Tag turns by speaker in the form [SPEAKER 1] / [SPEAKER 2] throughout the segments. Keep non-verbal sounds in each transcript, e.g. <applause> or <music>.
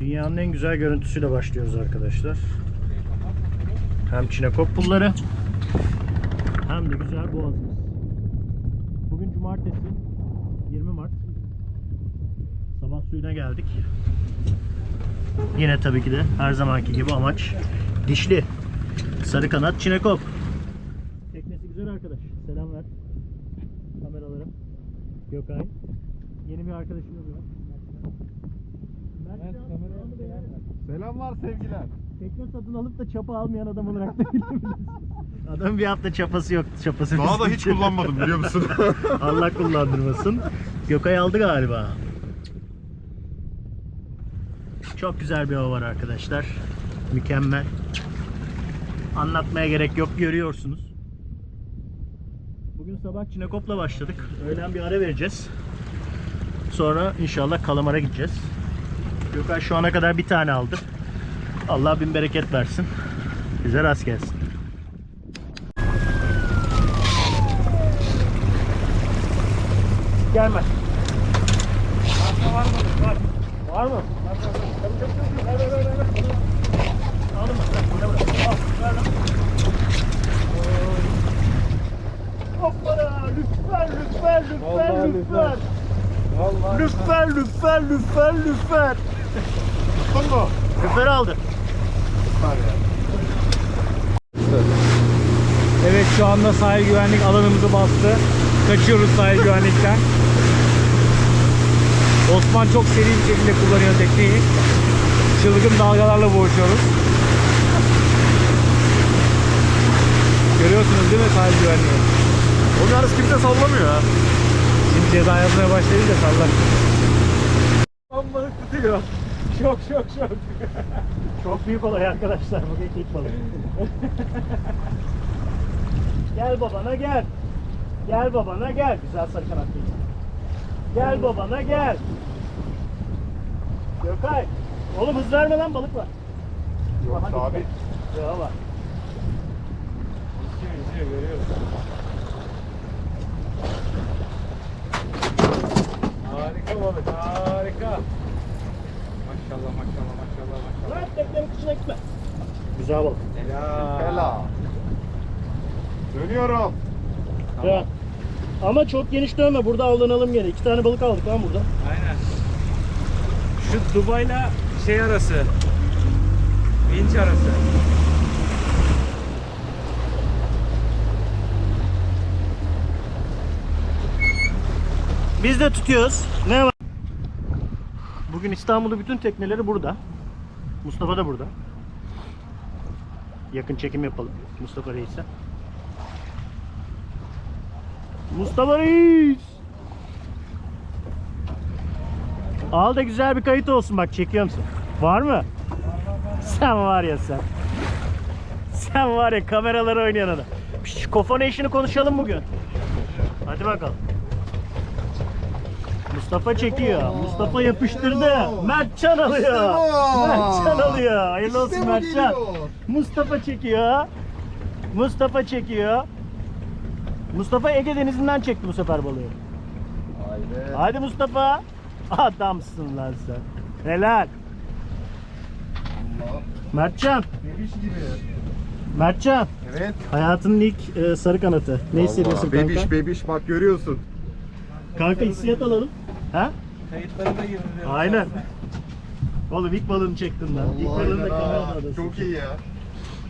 [SPEAKER 1] Dünyanın en güzel görüntüsüyle başlıyoruz arkadaşlar. Hem çinekop pulları hem de güzel boğazımız. Bugün cumartesi 20 Mart. Sabah suyuna geldik. Yine tabii ki de her zamanki gibi amaç dişli. Sarı kanat çinekop. Teknesi güzel arkadaş. Selam ver. Kameralara. Gökay. Yeni bir arkadaşımız var.
[SPEAKER 2] Selamlar sevgiler.
[SPEAKER 1] Tekne satın alıp da çapa almayan adam olarak da bilebiliriz. Adam bir hafta çapası yoktu. Çapası
[SPEAKER 2] Daha da hiç
[SPEAKER 1] için.
[SPEAKER 2] kullanmadım biliyor musun? <laughs>
[SPEAKER 1] Allah kullandırmasın. Gökay aldı galiba. Çok güzel bir hava var arkadaşlar. Mükemmel. Anlatmaya gerek yok görüyorsunuz. Bugün sabah Çinekop'la başladık. Öğlen bir ara vereceğiz. Sonra inşallah Kalamar'a gideceğiz. Gökay şu ana kadar bir tane aldı. Allah bin bereket versin. Bize rast gelsin. Gelmez. Var mı? Var. Var mı? Lütfen, lütfen, lütfen, lütfen. Lütfen, lütfen, lütfen, lütfen.
[SPEAKER 2] Tuttun mu?
[SPEAKER 1] Lütfen aldı.
[SPEAKER 3] Evet şu anda sahil güvenlik alanımızı bastı. Kaçıyoruz sahil güvenlikten. Osman çok seri bir şekilde kullanıyor tekneyi. Çılgın dalgalarla boğuşuyoruz. Görüyorsunuz değil mi sahil güvenliği?
[SPEAKER 2] Onu yalnız kimse sallamıyor ha.
[SPEAKER 3] Şimdi ceza yazmaya başlayınca sallar.
[SPEAKER 2] Amma tutuyor. Şok şok şok.
[SPEAKER 1] Çok büyük olay arkadaşlar bugün ilk balık. gel babana gel. Gel babana gel. Güzel sarı kanat değil. Gel babana gel. Gökay. Oğlum hız verme lan balık var.
[SPEAKER 2] Yok
[SPEAKER 1] Aha,
[SPEAKER 2] abi.
[SPEAKER 1] Ya var.
[SPEAKER 3] Harika Maşallah maşallah maşallah maşallah.
[SPEAKER 1] Lan teknenin kışına gitme. Güzel balık.
[SPEAKER 3] Helal.
[SPEAKER 2] Hela. Dönüyorum.
[SPEAKER 1] Ya. Ama çok geniş dönme. Burada avlanalım gene. İki tane balık aldık lan burada.
[SPEAKER 3] Aynen. Şu Dubai'la şey arası. Vinç arası.
[SPEAKER 1] Biz de tutuyoruz. Ne var? Bugün İstanbul'da bütün tekneleri burada. Mustafa da burada. Yakın çekim yapalım Mustafa Reis'e. Mustafa Reis! Al da güzel bir kayıt olsun bak çekiyor musun? Var mı? Sen var ya sen. Sen var ya kameralara oynayan adam. Kofana işini konuşalım bugün. Hadi bakalım. Mustafa çekiyor. Mustafa yapıştırdı. Mertcan alıyor. Mertcan alıyor. Hayırlı olsun
[SPEAKER 2] İşte bu
[SPEAKER 1] Mertcan.
[SPEAKER 2] geliyor.
[SPEAKER 1] Mustafa çekiyor. Mustafa çekiyor. Mustafa Ege Denizi'nden çekti bu sefer balığı.
[SPEAKER 2] Haydi.
[SPEAKER 1] Hadi Mustafa. Adamsın lan sen. Helal. Mertcan.
[SPEAKER 2] Bebiş gibi.
[SPEAKER 1] Mertcan.
[SPEAKER 2] Evet.
[SPEAKER 1] Hayatının ilk e, sarı kanatı. Ne hissediyorsun
[SPEAKER 2] Vallahi
[SPEAKER 1] kanka?
[SPEAKER 2] Bebiş bebiş bak görüyorsun.
[SPEAKER 1] Kanka hissiyat alalım. Ha?
[SPEAKER 3] Kayıtları da girdi.
[SPEAKER 1] Aynen. Oğlum ilk balığını çektin lan. İlk balığını da
[SPEAKER 2] ha,
[SPEAKER 1] kamerada adasın.
[SPEAKER 2] Çok iyi ya.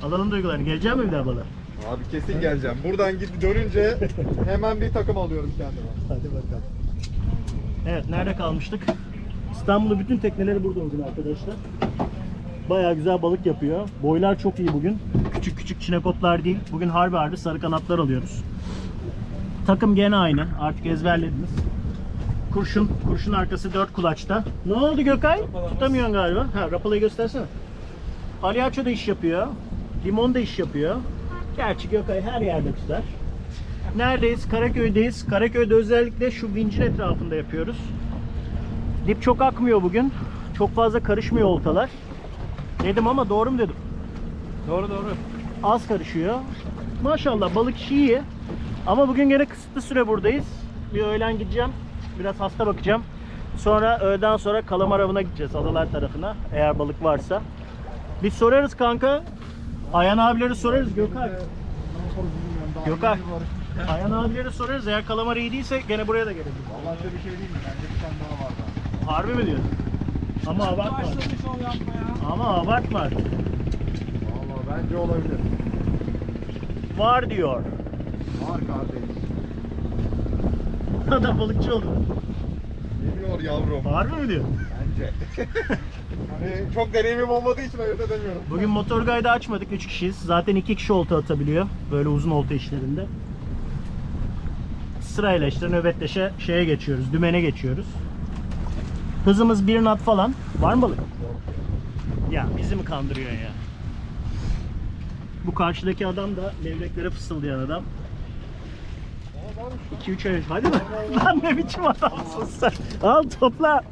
[SPEAKER 1] Alalım duygularını. Gelecek mi bir daha balığa?
[SPEAKER 2] Abi kesin geleceğim. Buradan git dönünce hemen bir takım alıyorum kendime.
[SPEAKER 1] Hadi bakalım. Evet nerede kalmıştık? İstanbul'da bütün tekneleri burada bugün arkadaşlar. Bayağı güzel balık yapıyor. Boylar çok iyi bugün. Küçük küçük çinekoplar değil. Bugün harbi harbi sarı kanatlar alıyoruz. Takım gene aynı. Artık ezberlediniz. Kurşun, kurşun arkası 4 kulaçta. Ne oldu Gökay? Tutamıyorsun galiba. Ha, rapalayı göstersene. Palyaço da iş yapıyor. Limon da iş yapıyor. Gerçi Gökay her yerde tutar. Neredeyiz? Karaköy'deyiz. Karaköy'de özellikle şu vincin etrafında yapıyoruz. Dip çok akmıyor bugün. Çok fazla karışmıyor oltalar. Dedim ama doğru mu dedim?
[SPEAKER 3] Doğru doğru.
[SPEAKER 1] Az karışıyor. Maşallah balık işi iyi. Ama bugün gene kısıtlı süre buradayız. Bir öğlen gideceğim. Biraz hasta bakacağım. Sonra öğleden sonra kalamar avına gideceğiz adalar tarafına eğer balık varsa. Biz sorarız kanka. Ayhan abileri sorarız Gökhan. Gökhan. Ayhan abileri sorarız eğer kalamar iyi değilse gene buraya da gelebiliriz.
[SPEAKER 2] Vallahi size bir şey diyeyim mi? Bence bir tane daha var daha.
[SPEAKER 1] Harbi mi diyorsun? Ama abartma. Ama abartma.
[SPEAKER 2] Vallahi bence olabilir.
[SPEAKER 1] Var diyor.
[SPEAKER 2] Var kardeşim.
[SPEAKER 1] Adam balıkçı oldu.
[SPEAKER 2] Geliyor yavrum.
[SPEAKER 1] Harbi mi diyor?
[SPEAKER 2] Bence. <laughs> hani çok deneyimim olmadığı için ayırt edemiyorum.
[SPEAKER 1] Bugün motor gayda açmadık 3 kişiyiz. Zaten 2 kişi olta atabiliyor. Böyle uzun olta işlerinde. Sırayla işte nöbetleşe şeye geçiyoruz. Dümene geçiyoruz. Hızımız 1 knot falan. Var mı balık? Ya bizi mi kandırıyor ya? Bu karşıdaki adam da levreklere fısıldayan adam. 2-3 ay Hadi lan. <laughs> Lan ne biçim adamsın sen? Al topla.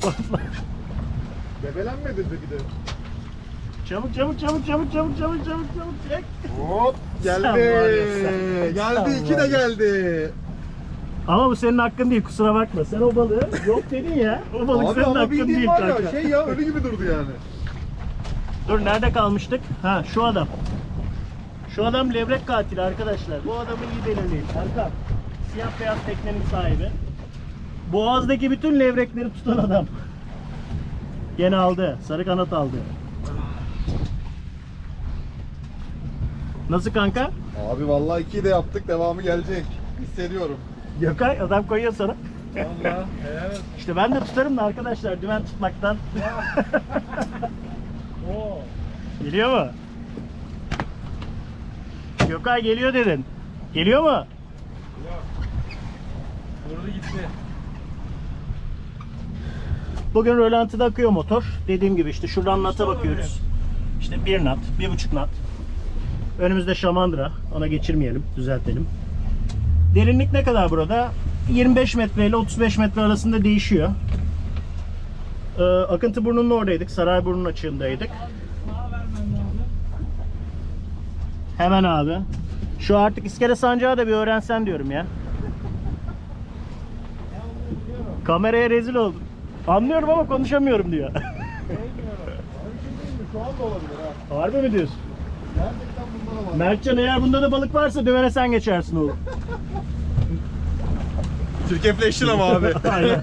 [SPEAKER 1] Topla.
[SPEAKER 2] Bebelenmedi de bir de.
[SPEAKER 1] Çabuk çabuk çabuk çabuk çabuk çabuk çabuk çabuk çek.
[SPEAKER 2] Hop geldi.
[SPEAKER 1] Sen var ya sen.
[SPEAKER 2] Geldi
[SPEAKER 1] Sen
[SPEAKER 2] iki
[SPEAKER 1] var
[SPEAKER 2] de
[SPEAKER 1] ya.
[SPEAKER 2] geldi.
[SPEAKER 1] Ama bu senin hakkın değil kusura bakma. Sen o balığı yok dedin ya. O balık
[SPEAKER 2] Abi
[SPEAKER 1] senin
[SPEAKER 2] ama
[SPEAKER 1] hakkın
[SPEAKER 2] bildiğin
[SPEAKER 1] değil
[SPEAKER 2] var
[SPEAKER 1] kanka.
[SPEAKER 2] ya şey ya ölü gibi durdu yani.
[SPEAKER 1] Dur nerede kalmıştık? Ha şu adam. Şu adam levrek katili arkadaşlar. Bu adamı iyi belirleyin. Erkan. Siyah beyaz teknenin sahibi. Boğaz'daki bütün levrekleri tutan adam. Gene aldı. Sarı kanat aldı. Nasıl kanka?
[SPEAKER 2] Abi vallahi ikiyi de yaptık devamı gelecek. Hissediyorum.
[SPEAKER 1] Gökay adam koyuyor sana.
[SPEAKER 3] Valla. <laughs> Evet.
[SPEAKER 1] İşte ben de tutarım da arkadaşlar dümen tutmaktan.
[SPEAKER 3] Oo. <laughs>
[SPEAKER 1] Geliyor mu? Gökay geliyor dedin. Geliyor mu?
[SPEAKER 3] Vurdu gitti.
[SPEAKER 1] Bugün rölantide akıyor motor. Dediğim gibi işte şuradan nata bakıyoruz. İşte bir nat, bir buçuk nat. Önümüzde şamandıra. Ona geçirmeyelim, düzeltelim. Derinlik ne kadar burada? 25 metre ile 35 metre arasında değişiyor. Ee, Akıntı burnunun oradaydık. Sarayburnu'nun açığındaydık.
[SPEAKER 3] Sağa vermen lazım.
[SPEAKER 1] Hemen abi. Şu artık iskele sancağı da bir öğrensen diyorum ya. Kameraya rezil oldum. Anlıyorum ama konuşamıyorum diyor.
[SPEAKER 2] Şu anda olabilir ha.
[SPEAKER 1] Harbi mi diyorsun?
[SPEAKER 2] Gerçekten bunda da var.
[SPEAKER 1] Mertcan eğer bunda da balık varsa dövene sen geçersin oğlum.
[SPEAKER 2] Türkefleştin ama abi. <laughs>
[SPEAKER 1] Aynen.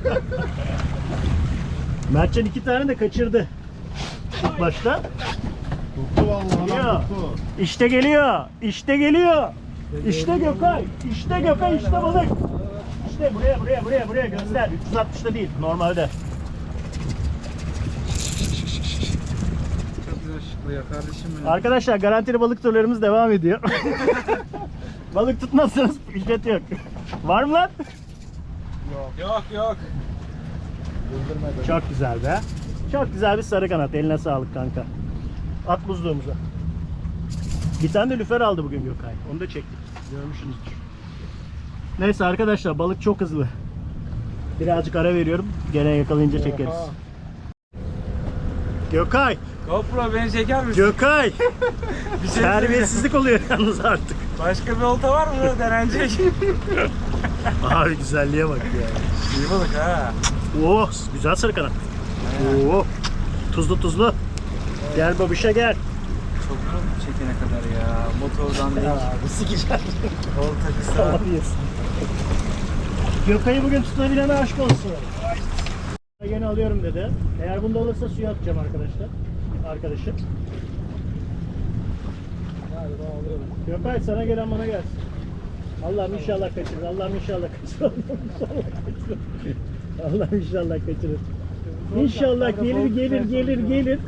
[SPEAKER 1] Mertcan iki tane de kaçırdı. İlk başta.
[SPEAKER 2] Tuttu vallahi
[SPEAKER 1] Geliyor. İşte geliyor. İşte geliyor. İşte Gökay. İşte Gökay işte balık. İşte buraya buraya buraya buraya göster. 360'da değil normalde.
[SPEAKER 3] Çok güzel kardeşim benim.
[SPEAKER 1] Arkadaşlar garantili balık turlarımız devam ediyor. <laughs> balık tutmazsanız ücret yok. Var mı lan?
[SPEAKER 3] Yok yok.
[SPEAKER 1] Çok güzel be. Çok güzel bir sarı kanat. Eline sağlık kanka. At buzluğumuza. Bir tane de lüfer aldı bugün Gökay. Onu da çektik. Görmüşsünüzdür. Neyse arkadaşlar balık çok hızlı. Birazcık ara veriyorum. Gene yakalayınca çekeriz.
[SPEAKER 2] Oha.
[SPEAKER 1] Gökay!
[SPEAKER 3] GoPro beni çeker misin?
[SPEAKER 1] Gökay! <laughs>
[SPEAKER 3] Bir şey
[SPEAKER 1] Terbiyesizlik oluyor yalnız artık.
[SPEAKER 3] Başka bir olta var mı denenecek? <laughs>
[SPEAKER 1] Abi güzelliğe bak ya.
[SPEAKER 3] İyi balık ha.
[SPEAKER 1] Oh güzel sarı kanat. Oh. Tuzlu tuzlu. Gel babişe gel.
[SPEAKER 3] Çekene kadar ya. Motordan değil.
[SPEAKER 1] Sikeceğim.
[SPEAKER 3] Kısa.
[SPEAKER 1] Olabiliyorsun. Gökay'ı bugün tutabilene aşk olsun. Yeni alıyorum dedi. Eğer bunda olursa suya atacağım arkadaşlar. Arkadaşım. Gökay sana gelen bana gelsin. Allah'ım inşallah kaçırır. Allah'ım inşallah kaçırır. Allah'ım inşallah kaçırır. Allah'ım inşallah kaçırır. İnşallah gelir gelir gelir gelir.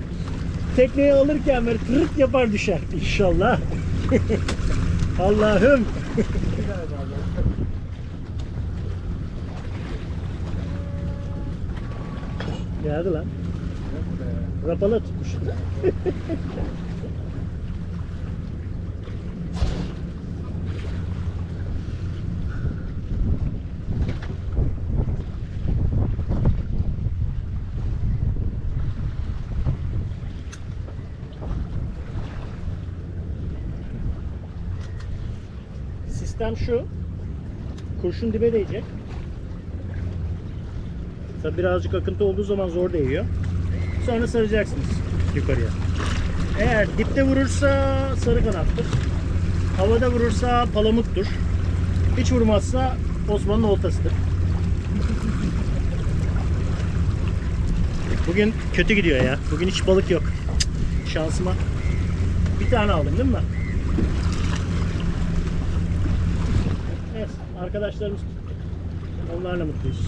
[SPEAKER 1] Tekneyi alırken böyle tırık yapar düşer. İnşallah. <laughs> Allah'ım. Geldi lan. Rapala tutmuş. <laughs> Sistem şu. Kurşun dibe değecek. Tabi birazcık akıntı olduğu zaman zor değiyor. Sonra saracaksınız yukarıya. Eğer dipte vurursa sarı kanattır. Havada vurursa palamuttur. Hiç vurmazsa Osman'ın oltasıdır. Bugün kötü gidiyor ya. Bugün hiç balık yok. Şansıma. Bir tane aldım değil mi? Arkadaşlarımız onlarla mutluyuz.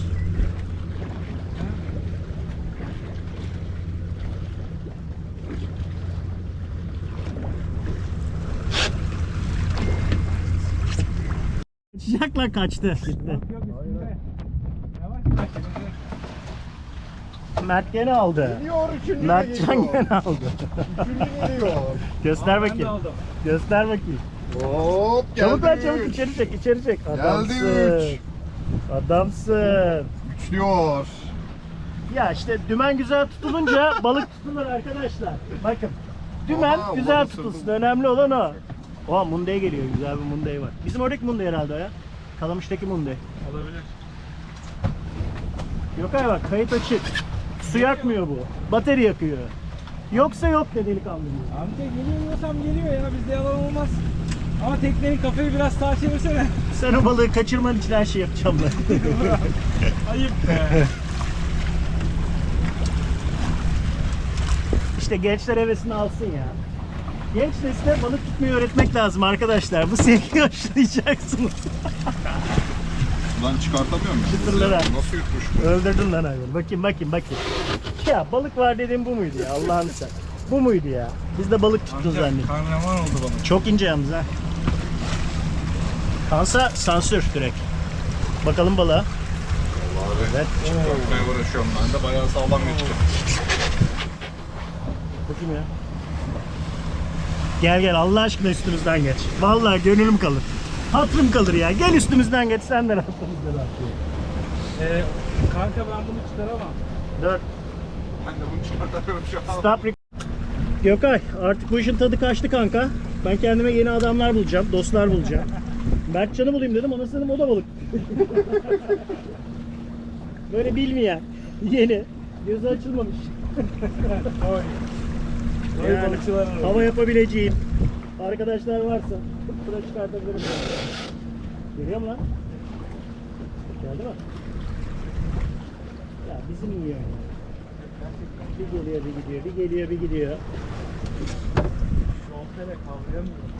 [SPEAKER 1] Kaçacaklar kaçtı. Gitti. Mert gene aldı.
[SPEAKER 2] Geliyor üçüncü
[SPEAKER 1] Mertcan gene aldı.
[SPEAKER 2] Üçüncü geliyor.
[SPEAKER 1] Göster
[SPEAKER 3] Ben de
[SPEAKER 1] bakayım.
[SPEAKER 3] aldım.
[SPEAKER 1] Göster bakayım.
[SPEAKER 2] Hop geldi
[SPEAKER 1] Çabuk
[SPEAKER 2] üç.
[SPEAKER 1] çabuk içeri çek içeri çek.
[SPEAKER 2] Geldi
[SPEAKER 1] Adamsın.
[SPEAKER 2] üç.
[SPEAKER 1] Adamsın.
[SPEAKER 2] Üçlüyor.
[SPEAKER 1] Ya işte dümen güzel tutulunca <laughs> balık tutulur arkadaşlar. Bakın. Dümen
[SPEAKER 2] Oha,
[SPEAKER 1] güzel
[SPEAKER 2] ulan
[SPEAKER 1] tutulsun.
[SPEAKER 2] ısırdım.
[SPEAKER 1] Önemli olan o. Oha mundey geliyor. Güzel bir mundey var. Bizim oradaki mundey herhalde o ya. Kalamış'taki mundey.
[SPEAKER 3] Olabilir.
[SPEAKER 1] Yok ay bak kayıt açık. Su yakmıyor bu. Bateri yakıyor. Yoksa yok de delikanlı.
[SPEAKER 3] Amca geliyor diyorsam geliyor ya bizde yalan olmaz. Ama teknenin kafayı biraz sağa çevirsene.
[SPEAKER 1] Sen o balığı kaçırman için her şey yapacağım ben. <laughs>
[SPEAKER 3] Ayıp be.
[SPEAKER 1] İşte gençler hevesini alsın ya. Genç nesle balık tutmayı öğretmek lazım arkadaşlar. Bu sevgiyi <laughs> aşılayacaksınız.
[SPEAKER 2] Lan çıkartamıyorum ya.
[SPEAKER 1] Çıtırlara.
[SPEAKER 2] Nasıl yutmuş?
[SPEAKER 1] Öldürdün lan hayvanı. Bakayım bakayım bakayım. Ya balık var dediğim bu muydu ya Allah'ını sen. Bu muydu ya? Biz de balık tuttun zannettik.
[SPEAKER 3] Kahraman oldu bana.
[SPEAKER 1] Çok ince yalnız ha. Kansa sansür direkt. Bakalım balığa.
[SPEAKER 2] Abi.
[SPEAKER 1] Evet.
[SPEAKER 2] Korkmaya uğraşıyorum ben de bayağı sağlam geçti.
[SPEAKER 1] Bakayım ya. Gel gel Allah aşkına üstümüzden geç. Vallahi gönlüm kalır. Hatırım kalır ya. Gel üstümüzden geç sen de rahatımızdan atıyor.
[SPEAKER 3] Ee, kanka ben bunu çıkaramam.
[SPEAKER 1] Dört.
[SPEAKER 2] Ben de bunu çıkartamıyorum şu an.
[SPEAKER 1] Stop Gökay artık bu işin tadı kaçtı kanka. Ben kendime yeni adamlar bulacağım, dostlar bulacağım. Berkcan'ı bulayım dedim, anasını dedim o da balık. <laughs> Böyle bilmeyen, yeni, gözü açılmamış. Yani hava yapabileceğim arkadaşlar varsa sıra çıkartabilirim. Geliyor mu lan? Geldi mi? Ya bizim yiyor. Bir geliyor bir gidiyor, bir geliyor bir gidiyor.
[SPEAKER 3] Şu oltayla kavrayamıyorum.